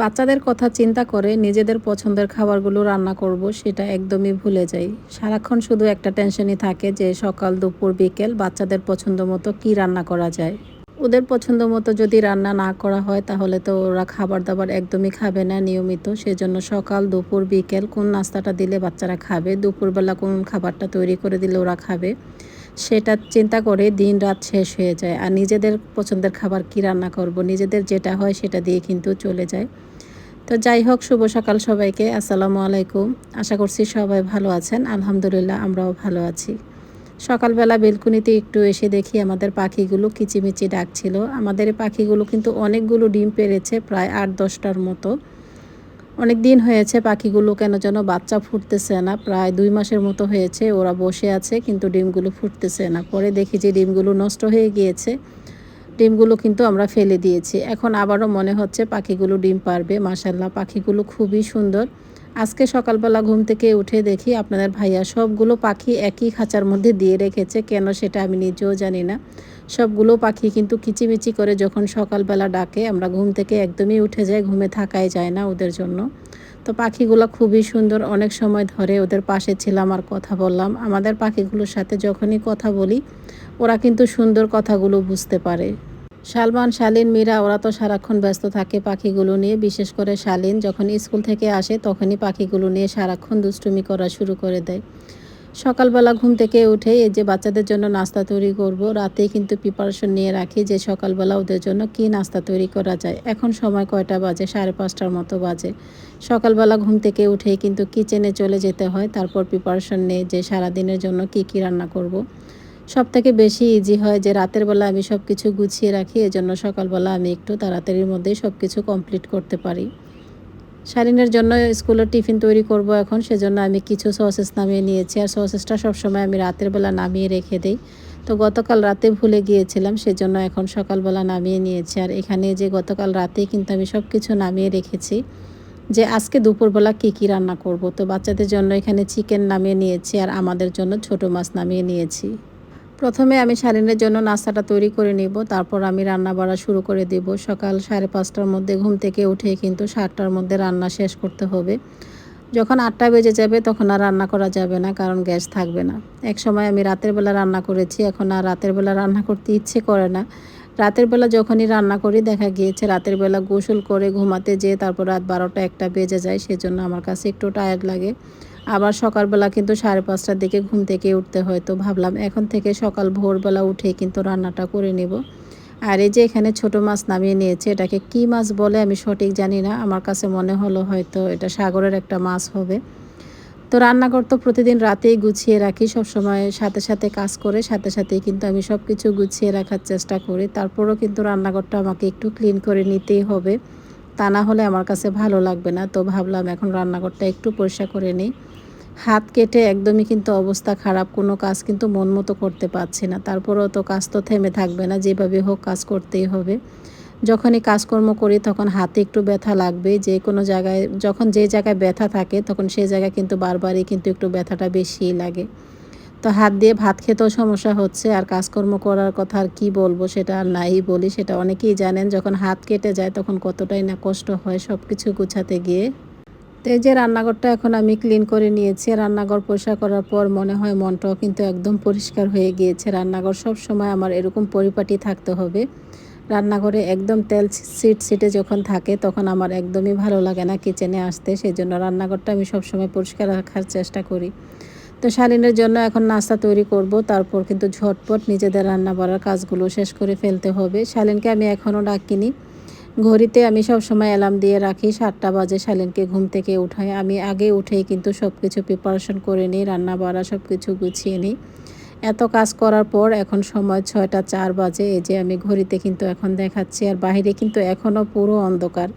বাচ্চাদের কথা চিন্তা করে নিজেদের পছন্দের খাবারগুলো রান্না করব, সেটা একদমই ভুলে যাই। সারাক্ষণ শুধু একটা টেনশনই থাকে যে সকাল, দুপুর, বিকেল বাচ্চাদের পছন্দ মতো কী রান্না করা যায়। ওদের পছন্দ মতো যদি রান্না না করা হয়, তাহলে তো ওরা খাবার দাবার একদমই খাবে না নিয়মিত। সেজন্য সকাল, দুপুর, বিকেল কোন নাস্তাটা দিলে বাচ্চারা খাবে, দুপুরবেলা কোন খাবারটা তৈরি করে দিলে ওরা খাবে। সেটা চিন্তা করে দিন রাত শেষ হয়ে যায়। আর নিজেদের পছন্দের খাবার কি রান্না করব? নিজেদের যেটা হয় সেটা দিয়ে কিন্তু চলে যায়। তো যাই হোক, শুভ সকাল সবাইকে। আসসালামু আলাইকুম। আশা করছি সবাই ভালো আছেন। আলহামদুলিল্লাহ, আমরাও ভালো আছি। সকালবেলা বেলকুনিতে একটু এসে দেখি আমাদের পাখিগুলো কিচিমিচি ডাকছিল। আমাদের পাখিগুলো কিন্তু অনেকগুলো ডিম পেরেছে, প্রায় আট দশটার মতো। অনেক দিন হয়েছে পাখিগুলো কেন যেন বাচ্চা ফুটতেছে না। প্রায় দুই মাসের মতো হয়েছে ওরা বসে আছে কিন্তু ডিমগুলো ফুটতেছে না। পরে দেখি যে ডিমগুলো নষ্ট হয়ে গিয়েছে। ডিমগুলো কিন্তু আমরা ফেলে দিয়েছি। এখন আবারও মনে হচ্ছে পাখিগুলো ডিম পারবে। মাসাল্লাহ পাখিগুলো খুবই সুন্দর। আজকে সকালবেলা ঘুম থেকে উঠে দেখি আপনাদের ভাইয়া সবগুলো পাখি একই খাঁচার মধ্যে দিয়ে রেখেছে। কেন সেটা আমি নিজেও জানি না। সবগুলো পাখি কিন্তু কিচিমিচি করে যখন সকালবেলা ডাকে, আমরা ঘুম থেকে একদমই উঠে যাই, ঘুমে থাকাই যায় না ওদের জন্য। তো পাখিগুলো খুবই সুন্দর, অনেক সময় ধরে ওদের পাশে ছিলাম আর কথা বললাম। আমাদের পাখিগুলোর সাথে যখনই কথা বলি, ওরা কিন্তু সুন্দর কথাগুলো বুঝতে পারে। শালমান শালিন মীরা, ওরা তো সারাক্ষণ ব্যস্ত থাকে পাখিগুলো নিয়ে, বিশেষ করে শালিন যখন স্কুল থেকে আসে তখনই পাখিগুলো নিয়ে সারাক্ষণ দুষ্টুমি করা শুরু করে দেয়। সকালবেলা ঘুম থেকে উঠে এই যে বাচ্চাদের জন্য নাস্তা তৈরি করব, রাতেই কিন্তু প্রিপারেশন নিয়ে রাখি যে সকালবেলা ওদের জন্য কি নাস্তা তৈরি করা যায়। এখন সময় কয়টা বাজে? সাড়ে পাঁচটার মতো বাজে। সকালবেলা ঘুম থেকে উঠেই কিন্তু কিচেনে চলে যেতে হয়, তারপর প্রিপারেশন নেই যে সারাদিনের জন্য কি কি রান্না করব। সব থেকে বেশি ইজি হয় যে রাতের বেলা আমি সব কিছু গুছিয়ে রাখি, এজন্য সকালবেলা আমি একটু তাড়াতাড়ির মধ্যেই সব কিছু কমপ্লিট করতে পারি। শারিনের জন্য স্কুলের টিফিন তৈরি করব এখন, সেজন্য আমি কিছু সসেস নামিয়ে নিয়েছি। আর সসেসটা সবসময় আমি রাতের বেলা নামিয়ে রেখে দিই। তো গতকাল রাতে ভুলে গিয়েছিলাম, সেজন্য এখন সকালবেলা নামিয়ে নিয়েছি। আর এখানে যে গতকাল রাতে কিন্তু আমি সব কিছু নামিয়ে রেখেছি যে আজকে দুপুরবেলা কী কী রান্না করব। তো বাচ্চাদের জন্য এখানে চিকেন নামিয়ে নিয়েছি আর আমাদের জন্য ছোট মাছ নামিয়ে নিয়েছি। প্রথমে আমি শালিনের জন্য নাস্তাটা তৈরি করে নিব, তারপর আমি রান্না বাড়া শুরু করে দেব। সকাল সাড়ে পাঁচটার মধ্যে ঘুম থেকে উঠে কিন্তু সাতটার মধ্যে রান্না শেষ করতে হবে। যখন আটটা বেজে যাবে তখন আর রান্না করা যাবে না, কারণ গ্যাস থাকবে না। এক সময় আমি রাতের বেলা রান্না করেছি, এখন আর রাতের বেলা রান্না করতে ইচ্ছে করে না। রাতের বেলা যখনই রান্না করি, দেখা গিয়েছে রাতের বেলা গোসল করে ঘুমাতে যেয়ে তারপর রাত বারোটা একটা বেজে যায়, সেজন্য আমার কাছে একটু টায়ার্ড লাগে। আবার সকালবেলা কিন্তু সাড়ে পাঁচটার দিকে ঘুম থেকে উঠতে হয়। তো ভাবলাম এখন থেকে সকাল ভোরবেলা উঠে কিন্তু রান্নাটা করে নেব। আর এই যে এখানে ছোট মাছ নামিয়ে নিয়েছে, এটাকে কি মাছ বলে আমি সঠিক জানি না। আমার কাছে মনে হলো হয়তো এটা সাগরের একটা মাছ হবে। তো রান্নাঘর তো প্রতিদিন রাতেই গুছিয়ে রাখি সব সময় সাথে সাথে কাজ করে, সাথে সাথেই কিন্তু আমি সব কিছু গুছিয়ে রাখার চেষ্টা করি। তারপরও কিন্তু রান্নাঘরটা আমাকে একটু ক্লিন করে নিতেই হবে। তা না হলে আমার কাছে ভালো লাগবে না। তো ভাবলাম এখন রান্নাঘরটা একটু পরিষ্কার করে নিই। হাত কেটে একদমই কিন্তু অবস্থা খারাপ, কোনো কাজ কিন্তু মন মতো করতে পারছি না। তারপরেও তো কাজ তো থেমে থাকবে না, যেভাবে হোক কাজ করতেই হবে। যখনই কাজকর্ম করি তখন হাতে একটু ব্যথা লাগবে, যে কোনো জায়গায়, যখন যে জায়গায় ব্যথা থাকে তখন সেই জায়গায় কিন্তু বারবারই কিন্তু একটু ব্যথাটা বেশিই লাগে। তো হাত দিয়ে ভাত খেতেও সমস্যা হচ্ছে, আর কাজকর্ম করার কথা আর কী বলব সেটা আর নাই বলি, সেটা অনেকেই জানেন, যখন হাত কেটে যায় তখন কতটাই না কষ্ট হয় সব কিছু গুছাতে গিয়ে। তো এই যে রান্নাঘরটা এখন আমি ক্লিন করে নিয়েছি। রান্নাঘর পরিষ্কার করার পর মনে হয় মনটাও কিন্তু একদম পরিষ্কার হয়ে গিয়েছে। রান্নাঘর সব সময় আমার এরকম পরিপাটি থাকতে হবে। রান্নাঘরে একদম তেল সিট সিটে যখন থাকে তখন আমার একদমই ভালো লাগে না কিচেনে আসতে। সেই জন্য রান্নাঘরটা আমি সবসময় পরিষ্কার রাখার চেষ্টা করি। তো শালিনের জন্য এখন নাস্তা তৈরি করব। তারপর কিন্তু ঝটপট নিজেদের রান্না বাড়ার কাজগুলো শেষ করে ফেলতে হবে। শালিনকে আমি এখনও ডাকিনি। ঘড়িতে আমি সব সময় অ্যালার্ম দিয়ে রাখি, সাতটা বাজে শালিনকে ঘুম থেকে উঠাই। আমি আগে উঠেই কিন্তু সব কিছু প্রিপারেশন করে নিই, রান্না বাড়া সব কিছু গুছিয়ে নিই। এত কাজ করার পর এখন সময় ছয়টা চার বাজে, এই যে আমি ঘড়িতে কিন্তু এখন দেখাচ্ছি আর বাহিরে কিন্তু এখনও পুরো অন্ধকার।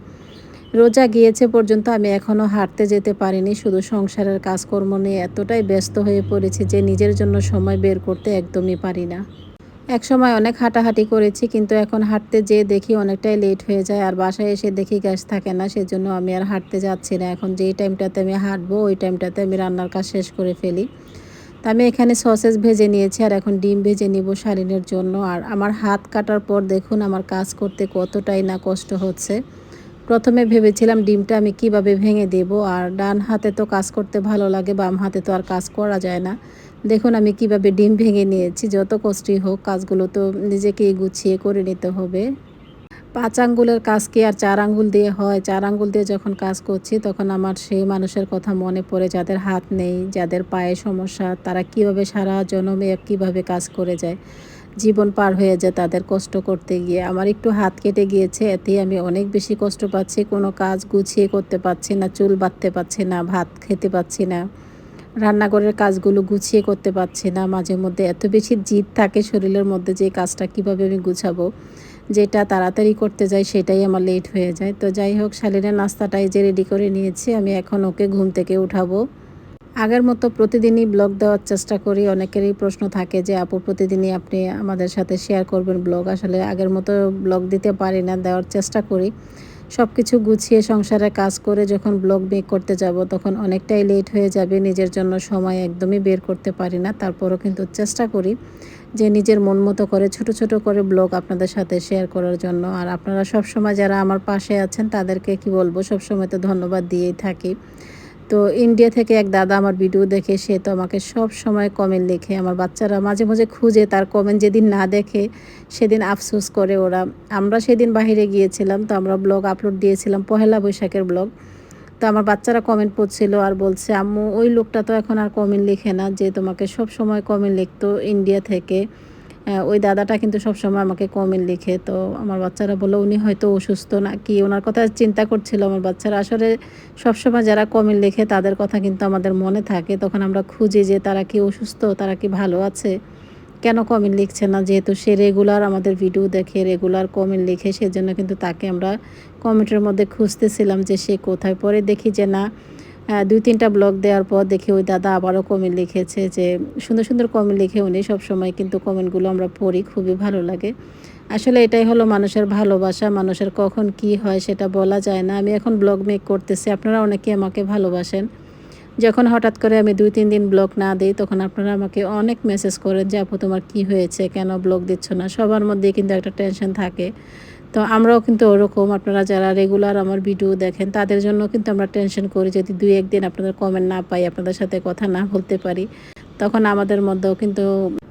রোজা গিয়েছে পর্যন্ত আমি এখনও হাঁটতে যেতে পারিনি, শুধু সংসারের কাজকর্ম নিয়ে এতটাই ব্যস্ত হয়ে পড়েছি যে নিজের জন্য সময় বের করতে একদমই পারি না। এক সময় অনেক হাঁটাহাঁটি করেছি, কিন্তু এখন হাঁটতে যেয়ে দেখি অনেকটাই লেট হয়ে যায় আর বাসায় এসে দেখি গ্যাস থাকে না, সেজন্য আমি আর হাঁটতে যাচ্ছি না। এখন যেই টাইমটাতে আমি হাঁটবো, ওই টাইমটাতে আমি রান্নার কাজ শেষ করে ফেলি। তা আমি এখানে সসেস ভেজে নিয়েছি আর এখন ডিম ভেজে নিব শালিনের জন্য। আর আমার হাত কাটার পর দেখুন আমার কাজ করতে কতটাই না কষ্ট হচ্ছে। প্রথমে ভেবেছিলাম ডিমটা আমি কীভাবে ভেঙে দেব, আর ডান হাতে তো কাজ করতে ভালো লাগে, বাম হাতে তো আর কাজ করা যায় না। দেখুন, আমি কীভাবে ডিম ভেঙে নিয়েছি, যত কষ্টই হোক, কাজগুলো তো নিজেকেই গুছিয়ে করে নিতে হবে। পাঁচ আঙ্গুলের কাজ কি আর চার আঙ্গুল দিয়ে হয়। চার আঙ্গুল দিয়ে যখন কাজ করছি, তখন আমার সেই মানুষের কথা মনে পড়ে, যাদের হাত নেই, যাদের পায়ে সমস্যা, তারা কীভাবে সারা জনমে কীভাবে কাজ করে যায়। জীবন পার হয়ে যায় তাদের কষ্ট করতে গিয়ে। আমার একটু হাত কেটে গিয়েছে, এতেই আমি অনেক বেশি কষ্ট পাচ্ছি। কোনো কাজ গুছিয়ে করতে পারছি না, চুল বাঁধতে পারছি না, ভাত খেতে পাচ্ছি না। রান্নাঘরের কাজগুলো গুছিয়ে করতে পারছি না। মাঝে মধ্যে এত বেশি জিদ থাকে শরীরের মধ্যে যে কাজটা কীভাবে আমি গুছাবো, যেটা তাড়াতাড়ি করতে যাই সেটাই আমার লেট হয়ে যায়। তো যাই হোক, শালিনের নাস্তাটাই যে রেডি করে নিয়েছি, আমি এখন ওকে ঘুম থেকে উঠাবো। আগের মতো প্রতিদিনই ব্লগ দেওয়ার চেষ্টা করি, অনেকেরই প্রশ্ন থাকে যে, আপু, প্রতিদিনই আপনি আমাদের সাথে শেয়ার করবেন ব্লগ আসলে আগের মতো ব্লগ দিতে পারি না, দেওয়ার চেষ্টা করি। সব কিছু গুছিয়ে সংসারে কাজ করে যখন ব্লগ মেক করতে যাব, তখন অনেকটাই লেট হয়ে যাবে, নিজের জন্য সময় একদমই বের করতে পারি না। তারপরও কিন্তু চেষ্টা করি যে নিজের মন মতো করে ছোট ছোট করে ব্লগ আপনাদের সাথে শেয়ার করার জন্য। আর আপনারা সব সময় যারা আমার পাশে আছেন, তাদেরকে কি বলব সব সময় তো ধন্যবাদ দিয়েই থাকি। তো ইন্ডিয়া থেকে এক দাদা আমার ভিডিও দেখে, সে তো আমাকে সব সময় কমেন্ট লেখে। আমার বাচ্চারা মাঝে মাঝে খুঁজে, তার কমেন্ট যেদিন না দেখে, সেদিন আফসোস করে ওরা। আমরা সেদিন বাহিরে গিয়েছিলাম, তো আমরা ব্লগ আপলোড দিয়েছিলাম, পহেলা বৈশাখের ব্লগ তো আমার বাচ্চারা কমেন্ট পড়ছিল আর বলছে, আম্মু, ওই লোকটা তো এখন আর কমেন্ট লিখে না, যে তোমাকে সব সময় কমেন্ট লিখতো ইন্ডিয়া থেকে। ওই দাদাটা কিন্তু সবসময় আমাকে কমেন্ট লিখে। তো আমার বাচ্চারা বলো উনি হয়তো অসুস্থ না কি ওনার কথা চিন্তা করছিল আমার বাচ্চারা। আসলে সবসময় যারা কমেন্ট লিখে, তাদের কথা কিন্তু আমাদের মনে থাকে। তখন আমরা খুঁজি যে তারা কি অসুস্থ, তারা কি ভালো আছে। কেন কমেন্ট লিখছে না? যেহেতু সে রেগুলার আমাদের ভিডিও দেখে রেগুলার কমেন্ট লিখে, সেজন্য কিন্তু তাকে আমরা কমেন্টের মধ্যে খুঁজতেছিলাম যে সে কোথায়। পরে দেখি যে না দুই তিনটা ব্লগ দেওয়ার পর দেখি ওই দাদা আবারও কমেন্ট লিখেছে যে, সুন্দর সুন্দর কমেন্ট লিখে উনি সবসময় কিন্তু কমেন্টগুলো আমরা পড়ি, খুবই ভালো লাগে। আসলে এটাই হলো মানুষের ভালোবাসা, মানুষের কখন কি হয় সেটা বলা যায় না। আমি এখন ব্লগ মেক করতেছি, আপনারা অনেকে আমাকে ভালোবাসেন। যখন হঠাৎ করে আমি দুই তিন দিন ব্লগ না দিই, তখন আপনারা আমাকে অনেক মেসেজ করেন যে, আপু, তোমার কী হয়েছে? কেন ব্লগ দিচ্ছ না? সবার মধ্যে কিন্তু একটা টেনশন থাকে। তো আমরাও কিন্তু ওরকম, আপনারা যারা রেগুলার আমার ভিডিও দেখেন, তাদের জন্য কিন্তু আমরা টেনশন করি যদি দুই একদিন আপনাদের কমেন্ট না পাই, আপনাদের সাথে কথা না বলতে পারি। তখন আমাদের মধ্যেও কিন্তু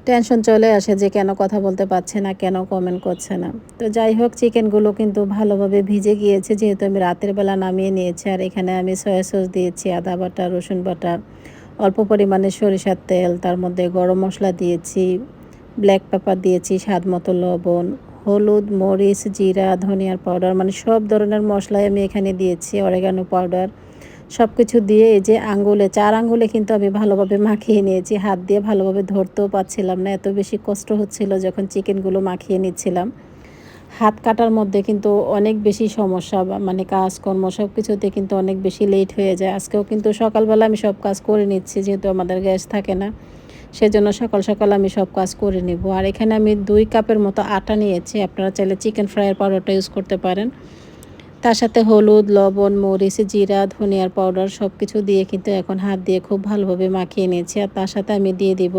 টেনশন চলে আসে যে কেন কথা বলতে পারছে না, কেন কমেন্ট করছে না। তো যাই হোক চিকেনগুলো কিন্তু ভালোভাবে ভিজে গিয়েছে, যেহেতু আমি রাতের বেলা নামিয়ে নিয়েছি, আর এখানে আমি সয়া সস দিয়েছি, আদা বাটা, রসুন বাটা, অল্প পরিমাণে সরিষার তেল, তার মধ্যে গরম মশলা দিয়েছি ব্ল্যাক পেপার দিয়েছি, স্বাদ মতো লবণ হলুদ, মরিচ, জিরা ধনিয়ার পাউডার মানে সব ধরনের মশলাই আমি এখানে দিয়েছি অরেগানো পাউডার সব কিছু দিয়ে এই যে আঙ্গুলে, চার আঙ্গুলে কিন্তু আমি ভালোভাবে মাখিয়ে নিয়েছি, হাত দিয়ে ভালোভাবে ধরতেও পাচ্ছিলাম না, এত বেশি কষ্ট হচ্ছিল যখন চিকেনগুলো মাখিয়ে নিচ্ছিলাম। হাত কাটার মধ্যে কিন্তু অনেক বেশি সমস্যা মানে কাজকর্ম সব কিছুতে কিন্তু অনেক বেশি লেট হয়ে যায়। আজকেও কিন্তু সকালবেলা আমি সব কাজ করে নিচ্ছি, যেহেতু আমাদের গ্যাস থাকে না। সেজন্য সকাল সকাল আমি সব কাজ করে নেব। আর এখানে আমি দুই কাপের মতো আটা নিয়েছি, আপনারা চাইলে চিকেন ফ্রাইয়ের পাউডারটা ইউজ করতে পারেন। তার সাথে হলুদ, লবণ, মরিচ, জিরা, ধনিয়ার পাউডার সব কিছু দিয়ে কিন্তু এখন হাত দিয়ে খুব ভালোভাবে মাখিয়ে নিয়েছি। আর তার সাথে আমি দিয়ে দিব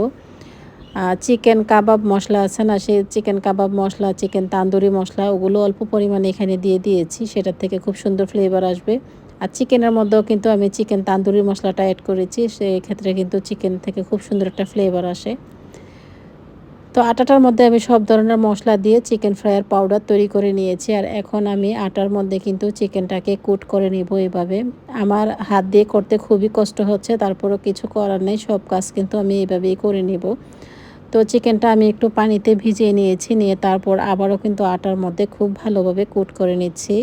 চিকেন কাবাব মশলা আছে না, সেই চিকেন কাবাব মশলা, চিকেন তান্দুরি মশলা, ওগুলো অল্প পরিমাণে এখানে দিয়ে দিয়েছি। সেটার থেকে খুব সুন্দর ফ্লেভার আসবে। আর চিকেনের মধ্যেও কিন্তু আমি চিকেন তান্দুরি মশলাটা অ্যাড করেছি সেই ক্ষেত্রে কিন্তু চিকেন থেকে খুব সুন্দর একটা ফ্লেভার আসে। তো আটাটার মধ্যে আমি সব ধরনের মশলা দিয়ে চিকেন ফ্রাইয়ের পাউডার তৈরি করে নিয়েছি, আর এখন আমি আটার মধ্যে কিন্তু চিকেনটাকে কুট করে নিব এভাবে। আমার হাত দিয়ে করতে খুবই কষ্ট হচ্ছে, তারপরও কিছু করার নেই, সব কাজ কিন্তু আমি এইভাবেই করে নিব। তো চিকেনটা আমি একটু পানিতে ভিজিয়ে নিয়েছি, নিয়ে তারপর আবারও কিন্তু আটার মধ্যে খুব ভালোভাবে কুট করে নিচ্ছি।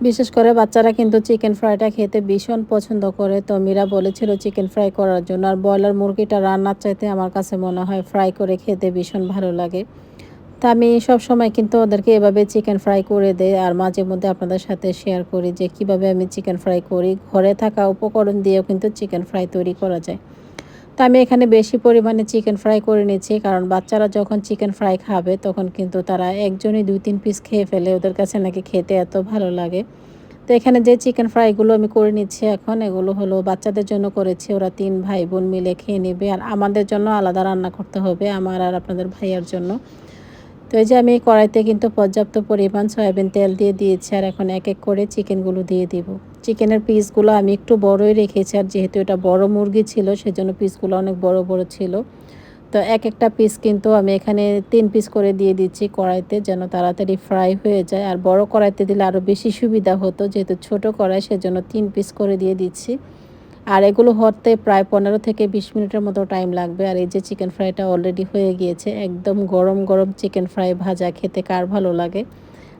বিশেষ করে বাচ্চারা কিন্তু চিকেন ফ্রাইটা খেতে ভীষণ পছন্দ করে। তো মীরা বলেছিল চিকেন ফ্রাই করার জন্য। আর ব্রয়লার মুরগিটা রান্নার চাইতে আমার কাছে মনে হয় ফ্রাই করে খেতে ভীষণ ভালো লাগে। তা আমি সব সময় কিন্তু ওদেরকে এভাবে চিকেন ফ্রাই করে দেই। আর মাঝে মধ্যে আপনাদের সাথে শেয়ার করি যে কীভাবে আমি চিকেন ফ্রাই করি। ঘরে থাকা উপকরণ দিয়েও কিন্তু চিকেন ফ্রাই তৈরি করা যায়। তো আমি এখানে বেশি পরিমাণে চিকেন ফ্রাই করে নিচ্ছি কারণ বাচ্চারা যখন চিকেন ফ্রাই খাবে, তখন কিন্তু তারা একজনই দুই তিন পিস খেয়ে ফেলে, ওদের কাছে নাকি খেতে এত ভালো লাগে। তো এখানে যে চিকেন ফ্রাইগুলো আমি করে নিচ্ছি এখন, এগুলো হলো বাচ্চাদের জন্য করেছি, ওরা তিন ভাই বোন মিলে খেয়ে নেবে। আর আমাদের জন্য আলাদা রান্না করতে হবে, আমার আর আপনাদের ভাইয়ার জন্য। তো এই যে আমি কড়াইতে কিন্তু পর্যাপ্ত পরিমাণ সয়াবিন তেল দিয়ে দিয়েছি আর এখন এক এক করে চিকেনগুলো দিয়ে দিব। চিকেনের পিসগুলো আমি একটু বড়ই রেখেছি আর যেহেতু এটা বড় মুরগি ছিল সেজন্য পিসগুলো অনেক বড় বড় ছিল। তো এক একটা পিস কিন্তু আমি এখানে তিন পিস করে দিয়ে দিচ্ছি কড়াইতে যেন তাড়াতাড়ি ফ্রাই হয়ে যায়। আর বড় কড়াইতে দিলে আরও বেশি সুবিধা হতো যেহেতু ছোট কড়াই সেজন্য তিন পিস করে দিয়ে দিচ্ছি। আর এগুলো হতে প্রায় পনেরো থেকে বিশ মিনিটের মতো টাইম লাগবে। আর এই যে চিকেন ফ্রাইটা অলরেডি হয়ে গিয়েছে, একদম গরম গরম চিকেন ফ্রাই ভাজা, খেতে কার ভালো লাগে?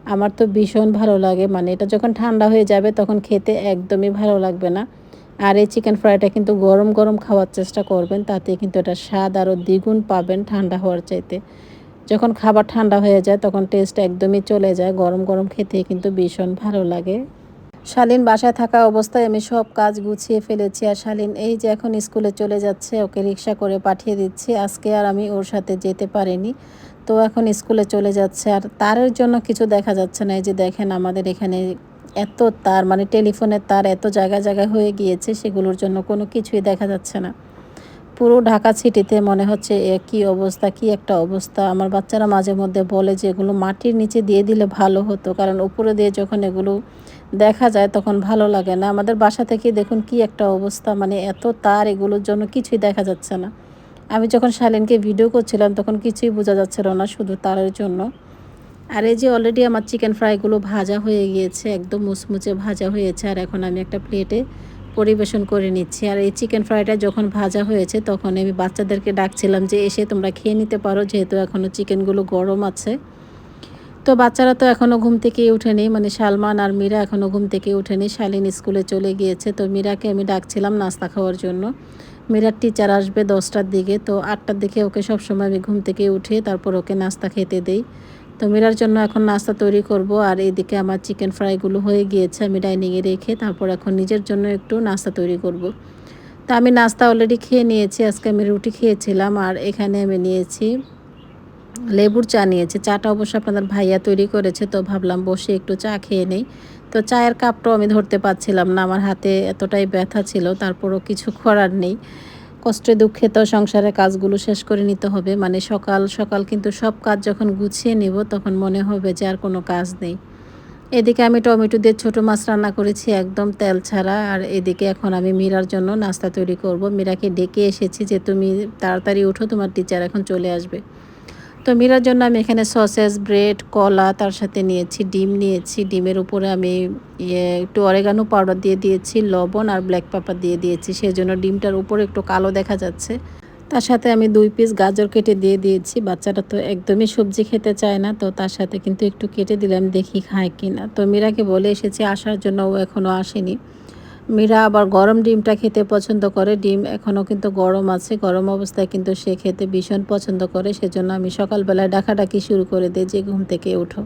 আমার তো ভীষণ ভালো লাগে মানে এটা যখন ঠান্ডা হয়ে যাবে তখন খেতে একদমই ভালো লাগবে না। আর এই চিকেন ফ্রাইটা কিন্তু গরম গরম খাওয়ার চেষ্টা করবেন, তাতে কিন্তু এটা স্বাদ আরও দ্বিগুণ পাবেন ঠান্ডা হওয়ার চাইতে। যখন খাবার ঠান্ডা হয়ে যায় তখন টেস্ট একদমই চলে যায়, গরম গরম খেতে কিন্তু ভীষণ ভালো লাগে। শালীন বাসায় থাকা অবস্থায় আমি সব কাজ গুছিয়ে ফেলেছি আর শালীন এই যে এখন স্কুলে চলে যাচ্ছে, ওকে রিক্সা করে পাঠিয়ে দিচ্ছি। আজকে আর আমি ওর সাথে যেতে পারিনি। তো এখন স্কুলে চলে যাচ্ছে আর তারের জন্য কিছু দেখা যাচ্ছে না। এই যে দেখেন আমাদের এখানে এত তার মানে টেলিফোনের তার এত জায়গায় জায়গায় হয়ে গিয়েছে, সেগুলোর জন্য কোনো কিছুই দেখা যাচ্ছে না। পুরো ঢাকা সিটিতে মনে হচ্ছে কী অবস্থা, কি একটা অবস্থা। আমার বাচ্চারা মাঝে মধ্যে বলে যে এগুলো মাটির নিচে দিয়ে দিলে ভালো হতো, কারণ উপরে দিয়ে যখন এগুলো দেখা যায় তখন ভালো লাগে না। আমাদের বাসা থেকে দেখুন কি একটা অবস্থা মানে এত তার এগুলোর জন্য কিছুই দেখা যাচ্ছে না। আমি যখন শালিনকে ভিডিও করছিলাম তখন কিছুই বোঝা যাচ্ছিল না শুধু তারের জন্য। আর এই যে অলরেডি আমার চিকেন ফ্রাইগুলো ভাজা হয়ে গিয়েছে, একদম মুচমুচে ভাজা হয়েছে, আর এখন আমি একটা প্লেটে পরিবেশন করে নিচ্ছি। আর এই চিকেন ফ্রাইটা যখন ভাজা হয়েছে, তখন আমি বাচ্চাদেরকে ডাকছিলাম যে, এসে তোমরা খেয়ে নিতে পারো, যেহেতু এখনও চিকেনগুলো গরম আছে। তো বাচ্চারা তো এখনও ঘুম থেকে উঠেনি মানে সালমান আর মীরা এখনও ঘুম থেকে উঠেনি। শালিন স্কুলে চলে গিয়েছে। তো মীরাকে আমি ডাকছিলাম নাস্তা খাওয়ার জন্য। মীরার টিচার আসবে দশটার দিকে। তো আটটার দিকে ওকে সবসময় আমি ঘুম থেকে উঠে তারপর ওকে নাস্তা খেতে দেই। তো মীরার জন্য এখন নাস্তা তৈরি করব আর এদিকে আমার চিকেন ফ্রাইগুলো হয়ে গিয়েছে, আমি ডাইনিংয়ে রেখে তারপর এখন নিজের জন্য একটু নাস্তা তৈরি করব। তা আমি নাস্তা অলরেডি খেয়ে নিয়েছি, আজকে আমি রুটি খেয়েছিলাম আর এখানে আমি নিয়েছি লেবুর চা নিয়েছি। চাটা অবশ্য আপনাদের ভাইয়া তৈরি করেছে, তো ভাবলাম বসে একটু চা খেয়ে নেই। তো চায়ের কাপটাও আমি ধরতে পারছিলাম না, আমার হাতে এতটাই ব্যথা ছিল, তারপরও কিছু করার নেই। কষ্টে দুঃখে তো সংসারের কাজগুলো শেষ করে নিতে হবে। মানে সকাল সকাল কিন্তু সব কাজ যখন গুছিয়ে নেব, তখন মনে হবে যে আর কোনো কাজ নেই। এদিকে আমি টমেটো দিয়ে ছোটো মাছ রান্না করেছি, একদম তেল ছাড়া। আর এদিকে এখন আমি মীরার জন্য নাস্তা তৈরি করব। মীরাকে ডেকে এসেছি যে, তুমি তাড়াতাড়ি উঠো তোমার টিচার এখন চলে আসবে। তো মীরার জন্য আমি এখানে সসেস, ব্রেড, কলা, তার সাথে নিয়েছি ডিম নিয়েছি। ডিমের উপরে আমি ইয়ে একটু অরেগানো পাউডার দিয়ে দিয়েছি, লবণ আর ব্ল্যাক পেপার দিয়ে দিয়েছি। সেই জন্য ডিমটার উপরে একটু কালো দেখা যাচ্ছে। তার সাথে আমি দুই পিস গাজর কেটে দিয়ে দিয়েছি। বাচ্চাটা তো একদমই সবজি খেতে চায় না, তো তার সাথে কিন্তু একটু কেটে দিলাম, দেখি খায় কি না তো মীরাকে বলে এসেছি, আসার জন্য ও এখনও আসেনি। মীরা আবার গরম ডিমটা খেতে পছন্দ করে। ডিম এখনও কিন্তু গরম আছে, গরম অবস্থায় কিন্তু সে খেতে ভীষণ পছন্দ করে। সেজন্য আমি সকালবেলায় ডাকাডাকি শুরু করে দিই যে ঘুম থেকে উঠো।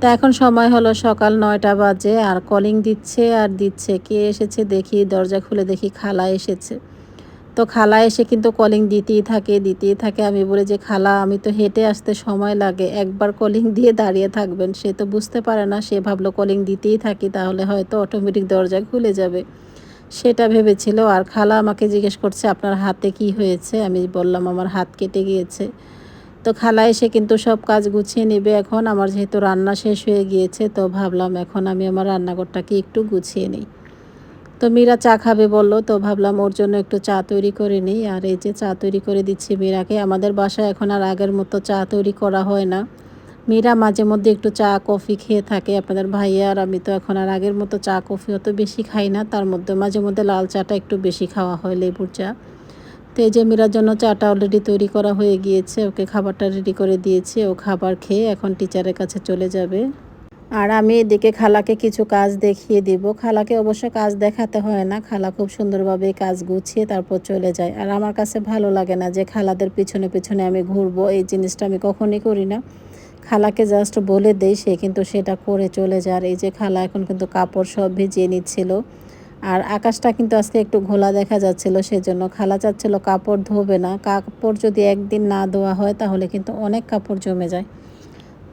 তা এখন সময় হলো সকাল নয়টা বাজে, আর কলিং দিচ্ছে আর দিচ্ছে। কে এসেছে দেখি, দরজা খুলে দেখি খালা এসেছে। তো খালা এসে কিন্তু কলিং দিতেই থাকে দিতেই থাকে। আমি বলি যে, খালা, আমি তো হেঁটে আসতে সময় লাগে, একবার কলিং দিয়ে দাঁড়িয়ে থাকবেন। সে তো বুঝতে পারে না, সে ভাবলো কলিং দিতেই থাকি, তাহলে হয়তো অটোমেটিক দরজা খুলে যাবে। সেটা ভেবেছিল, আর খালা আমাকে জিজ্ঞেস করছে, আপনার হাতে কি হয়েছে? আমি বললাম, আমার হাত কেটে গিয়েছে। তো খালা এসে কিন্তু সব কাজ গুছিয়ে নেবে এখন। আমার যেহেতু রান্না শেষ হয়ে গিয়েছে, তো ভাবলাম এখন আমি আমার রান্নাঘরটাকে একটু গুছিয়ে নিই। তো মীরা চা খাবে বলল। তো ভাবলাম ওর জন্য একটু চা তৈরি করে নিই। আর এই যে চা তৈরি করে দিচ্ছি মীরাকে, আমাদের বাসায় এখন আর আগের মতো চা তৈরি করা হয় না। মীরা মাঝে মধ্যে একটু চা, কফি খেয়ে থাকে আপনাদের ভাইয়া, আর আমি তো এখন আর আগের মতো চা, কফি অত বেশি খাই না। তার মধ্যে মাঝে মধ্যে লাল চাটা একটু বেশি খাওয়া হয়, লেবুর চা। তো এই যে মীরার জন্য চাটা অলরেডি তৈরি করা হয়ে গিয়েছে, ওকে খাবারটা রেডি করে দিয়েছে, ও খাবার খেয়ে এখন টিচারের কাছে চলে যাবে। আর আমি এদিকে খালাকে কিছু কাজ দেখিয়ে দিব। খালাকে অবশ্য কাজ দেখাতে হয় না। খালা খুব সুন্দরভাবে কাজ গুছিয়ে তারপর চলে যায়। আর আমার কাছে ভালো লাগে না যে খালাদের পিছনে পিছনে আমি ঘুরবো। এই জিনিসটা আমি কখনই করি না। খালাকে জাস্ট বলে দেই, সে কিন্তু সেটা করে চলে যায়। আর এই যে খালা এখন কিন্তু কাপড় সব ভিজিয়ে নিচ্ছিল। আর আকাশটা কিন্তু আজকে একটু ঘোলা দেখা যাচ্ছিল, সেজন্য খালা চাচ্ছিল কাপড় ধোবে না। কাপড় যদি একদিন না ধোয়া হয়, তাহলে কিন্তু অনেক কাপড় জমে যায়।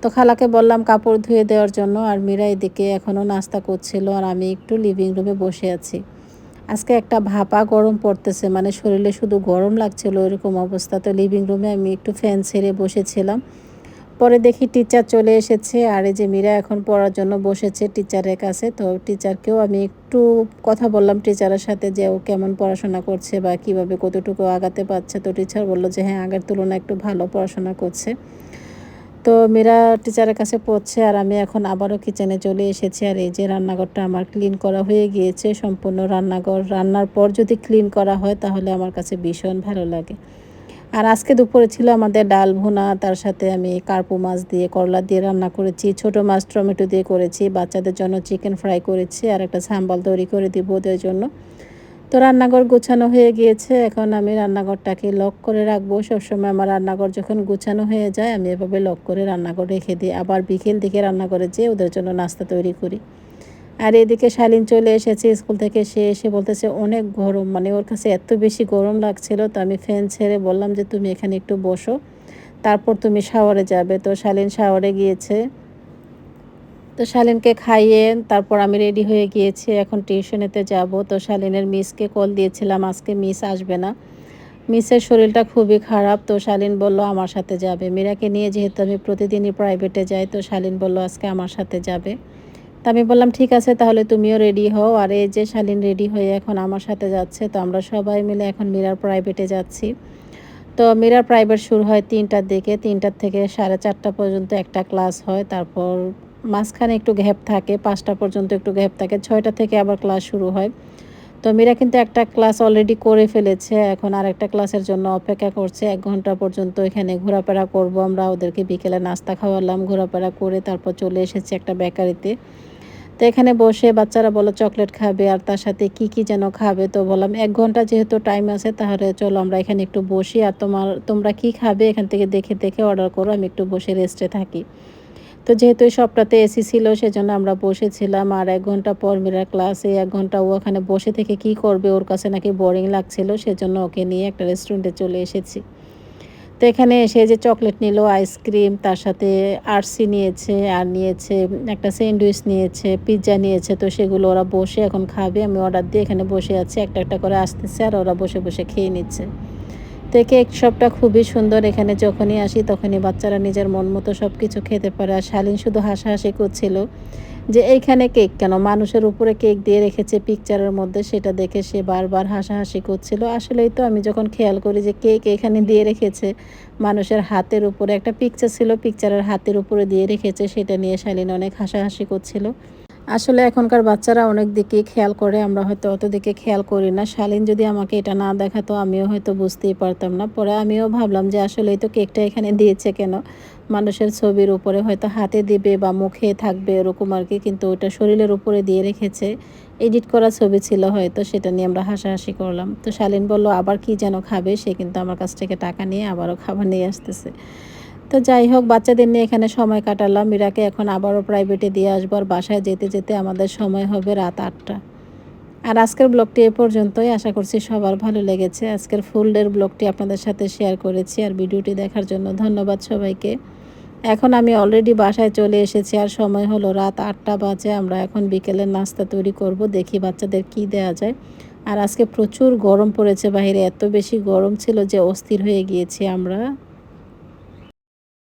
তো খালাকে বললাম কাপড় ধুয়ে দেওয়ার জন্য আর মীরা এদিকে এখনও নাস্তা করছিল আর আমি একটু লিভিং রুমে বসে আছি। আজকে একটা ভাপা গরম পড়তেছে মানে শরীরে শুধু গরম লাগছিল এরকম অবস্থা। তো লিভিং রুমে আমি একটু ফ্যান ছেড়ে বসেছিলাম। পরে দেখি টিচার চলে এসেছে আর এই যে মীরা এখন পড়ার জন্য বসেছে টিচারের কাছে। তো টিচারকেও আমি একটু কথা বললাম টিচারের সাথে যে ও কেমন পড়াশোনা করছে বা কীভাবে কতটুকু আগাতে পারছে। তো টিচার বলল যে হ্যাঁ আগের তুলনায় একটু ভালো পড়াশোনা করছে। তো মীরা টিচারের কাছে পড়ছে আর আমি এখন আবারও কিচেনে চলে এসেছি। আর এই যে রান্নাঘরটা আমার ক্লিন করা হয়ে গিয়েছে, সম্পূর্ণ রান্নাঘর। রান্নার পর যদি ক্লিন করা হয় তাহলে আমার কাছে ভীষণ ভালো লাগে। আর আজকে দুপুরে ছিল আমাদের ডাল ভুনা, তার সাথে আমি কার্পু মাছ দিয়ে, করলা দিয়ে রান্না করেছি, ছোট মাছ টমেটো দিয়ে করেছি, বাচ্চাদের জন্য চিকেন ফ্রাই করেছি, আর একটা সাম্বাল তৈরি করে দিব ওদের জন্য। তো রান্নাঘর গোছানো হয়ে গিয়েছে। এখন আমি রান্নাঘরটাকে লক করে রাখব। সবসময় আমার রান্নাঘর যখন গোছানো হয়ে যায়, আমি এভাবে লক করে রান্নাঘর রেখে দিই। আবার বিকেল দিকে রান্নাঘরে যেয়ে ওদের জন্য নাস্তা তৈরি করি। আর এদিকে শালিন চলে এসেছে স্কুল থেকে। সে এসে বলতেছে, অনেক গরম। মানে ওর কাছে এত বেশি গরম লাগছিল, তো আমি ফ্যান ছেড়ে বললাম যে, তুমি এখানে একটু বসো। তারপর তুমি শাওয়ারে যাবে। তো শালিন শাওয়ারে গিয়েছে। তো শালিনকে খাইয়ে তারপর আমি রেডি হয়ে গিয়েছি, এখন টিউশনেতে যাব। তো শালিনের মিসকে কল দিয়েছিলাম, আজকে মিস আসবে না। মিসের শরীরটা খুবই খারাপ, তো শালিন বলল, আমার সাথে যাবে। মীরাকে নিয়ে যেহেতু আমি প্রতিদিনই প্রাইভেটে যাই, তো শালিন বলল, আজকে আমার সাথে যাবে। তা আমি বললাম, ঠিক আছে, তাহলে তুমিও রেডি হও। আর এই যে শালিন রেডি হয়ে এখন আমার সাথে যাচ্ছে, তো আমরা সবাই মিলে এখন মীরার প্রাইভেটে যাচ্ছি। তো মীরার প্রাইভেট শুরু হয় তিনটার দিকে, তিনটার থেকে সাড়ে চারটা পর্যন্ত একটা ক্লাস হয়, তারপর মাঝখানে একটু গ্যাপ থাকে, পাঁচটা পর্যন্ত একটু গ্যাপ থাকে, ছয়টা থেকে আবার ক্লাস শুরু হয়। তো মীরা কিন্তু একটা ক্লাস অলরেডি করে ফেলেছে, এখন আর একটা ক্লাসের জন্য অপেক্ষা করছে, এক ঘণ্টা পর্যন্ত এখানে ঘোরাফেরা করব আমরা, ওদেরকে বিকেলে নাস্তা খাওয়ালাম, ঘোরাফেরা করে তারপর চলে এসেছি একটা বেকারিতে। তো এখানে বসে বাচ্চারা বলো, চকলেট খাবে আর তার সাথে কি কি যেন খাবে? তো বললাম, এক ঘণ্টা যেহেতু টাইম আছে, তাহলে চলো আমরা এখানে একটু বসি, আর তোমার, তোমরা কি খাবে? এখান থেকে দেখে দেখে অর্ডার করো, আমি একটু বসে রেস্টে থাকি। তো যেহেতু এই সবটাতে এসি ছিল, সেজন্য আমরা বসেছিলাম। আর এক ঘণ্টা পর মেরা ক্লাসে এক ঘণ্টা ও ওখানে বসে থেকে কি করবে? ওর কাছে নাকি বোরিং লাগছিল, সেজন্য ওকে নিয়ে একটা রেস্টুরেন্টে চলে এসেছি। তো এখানে এসে যে চকলেট নিল আইসক্রিম তার সাথে আরসি নিয়েছে, আর নিয়েছে একটা স্যান্ডউইচ নিয়েছে পিৎজা নিয়েছে। তো সেগুলো ওরা বসে এখন খাবে। আমি অর্ডার দিয়ে এখানে বসে আছি। একটা একটা করে আসতেছে আর ওরা বসে বসে খেয়ে নিচ্ছে। তো কেক শপটা খুবই সুন্দর এখানে যখনই আসি তখনই বাচ্চারা নিজের মন মতো সব কিছু খেতে পারে। আর শালীন শুধু হাসাহাসি করছিল যে এইখানে কেক কেন? মানুষের উপরে কেক দিয়ে রেখেছে পিকচারের মধ্যে, সেটা দেখে সে বারবার হাসাহাসি করছিল। আসলেই তো আমি যখন খেয়াল করি যে কেক এখানে দিয়ে রেখেছে, মানুষের হাতের উপরে একটা পিকচার ছিল পিকচারের হাতের উপরে দিয়ে রেখেছে, সেটা নিয়ে শালীন অনেক হাসাহাসি করছিল। আসলে এখনকার বাচ্চারা অনেক দিকে খেয়াল করে, আমরা হয়তো অত দিকে খেয়াল করি না। শালীন যদি আমাকে এটা না দেখাতো, আমিও হয়তো বুঝতেই পারতাম না। পরে আমিও ভাবলাম যে, আসলে তো কেকটা এখানে দিয়েছে কেন? মানুষের ছবির উপরে হয়তো হাতে দিবে বা মুখে থাকবে এরকম আর কি, কিন্তু ওটা শরীরের উপরে দিয়ে রেখেছে। এডিট করা ছবি ছিল হয়তো, সেটা নিয়ে আমরা হাসাহাসি করলাম। তো শালীন বলল, আবার কি যেন খাবে? সে কিন্তু আমার কাছ থেকে টাকা নিয়ে আবারও খাবার নিয়ে আসতেছে। তো যাই হোক, বাচ্চাদের নিয়ে এখানে সময় কাটালাম। মীরাকে এখন আবারও প্রাইভেটে দিয়ে আসব আর বাসায় যেতে যেতে আমাদের সময় হবে রাত আটটা। আর আজকের ব্লগটি এ পর্যন্তই। আশা করছি সবার ভালো লেগেছে। আজকের ফুল ডের ব্লগটি আপনাদের সাথে শেয়ার করেছি আর ভিডিওটি দেখার জন্য ধন্যবাদ সবাইকে। এখন আমি অলরেডি বাসায় চলে এসেছি আর সময় হলো রাত আটটা বাজে। আমরা এখন বিকেলের নাস্তা তৈরি করব, দেখি বাচ্চাদের কি দেয়া যায়। আর আজকে প্রচুর গরম পড়েছে বাইরে এত বেশি গরম ছিল যে অস্থির হয়ে গিয়েছি আমরা।